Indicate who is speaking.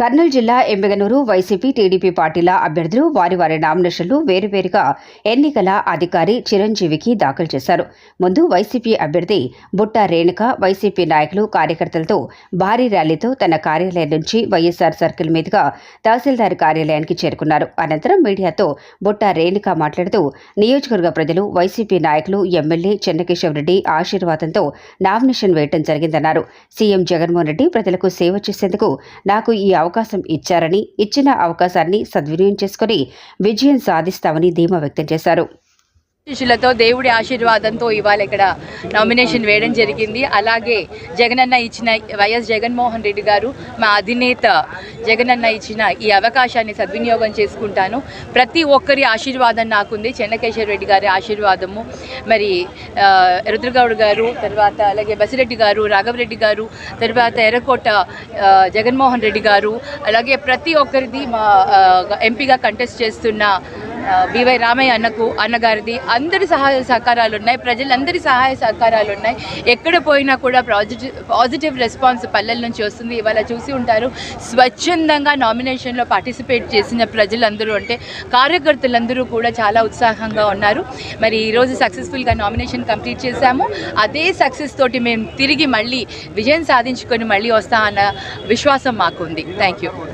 Speaker 1: కర్నూలు జిల్లా ఎంబెగనూరు YCP TDP పార్టీల అభ్యర్థులు వారి వారి నామినేషన్లు వేరువేరుగా ఎన్నికల అధికారి చిరంజీవికి దాఖలు చేశారు. ముందు వైసీపీ అభ్యర్థి బుట్ట రేణుక వైసీపీ నాయకులు కార్యకర్తలతో భారీ ర్యాలీతో తన కార్యాలయం నుంచి వైఎస్ఆర్ సర్కిల్ మీదుగా తహసీల్దార్ కార్యాలయానికి చేరుకున్నారు. అనంతరం మీడియాతో బుట్ట రేణుక మాట్లాడుతూ నియోజకవర్గ ప్రజలు వైసీపీ నాయకులు ఎమ్మెల్యే చెన్నకేశవ్ రెడ్డి ఆశీర్వాదంతో నామినేషన్ వేయడం జరిగిందన్నారు. సీఎం జగన్మోహన్ రెడ్డి ప్రజలకు సేవ చేసేందుకు నాకు ఈ అవకాశం ఇచ్చారని ఇచ్చిన అవకాశాన్ని సద్వినియోగం చేసుకుని విజయం సాధిస్తామని ధీమా వ్యక్తం చేశారు.
Speaker 2: శిష్యులతో దేవుడి ఆశీర్వాదంతో ఇవాళ ఇక్కడ నామినేషన్ వేయడం జరిగింది. అలాగే జగనన్న ఇచ్చిన వైఎస్ జగన్మోహన్ రెడ్డి గారు మా అధినేత జగనన్న ఇచ్చిన ఈ అవకాశాన్ని సద్వినియోగం చేసుకుంటాను. ప్రతి ఒక్కరి ఆశీర్వాదం నాకుంది. చెన్నకేశ్వర రెడ్డి గారి ఆశీర్వాదము. మరి రుద్రగౌడ్ గారు తర్వాత అలాగే బసిరెడ్డి గారు రాఘవరెడ్డి గారు తర్వాత ఎర్రకోట జగన్మోహన్ రెడ్డి గారు అలాగే ప్రతి ఒక్కరిది మా ఎంపీగా కంటెస్ట్ చేస్తున్న బివై రామయ్య అన్నకు అన్నగారిది అందరి సహాయ సహకారాలు ఉన్నాయి ప్రజలందరి సహాయ సహకారాలు ఉన్నాయి ఎక్కడ పోయినా కూడా పాజిటివ్ పాజిటివ్ రెస్పాన్స్ పల్లెల నుంచి వస్తుంది. ఇవాళ చూసి ఉంటారు స్వచ్ఛందంగా నామినేషన్లో పార్టిసిపేట్ చేసిన ప్రజలందరూ అంటే కార్యకర్తలందరూ కూడా చాలా ఉత్సాహంగా ఉన్నారు. మరి ఈరోజు సక్సెస్ఫుల్గా నామినేషన్ కంప్లీట్ చేశాము. అదే సక్సెస్ తోటి మేము తిరిగి మళ్ళీ విజయం సాధించుకొని మళ్ళీ వస్తామన్న విశ్వాసం మాకుంది. Thank you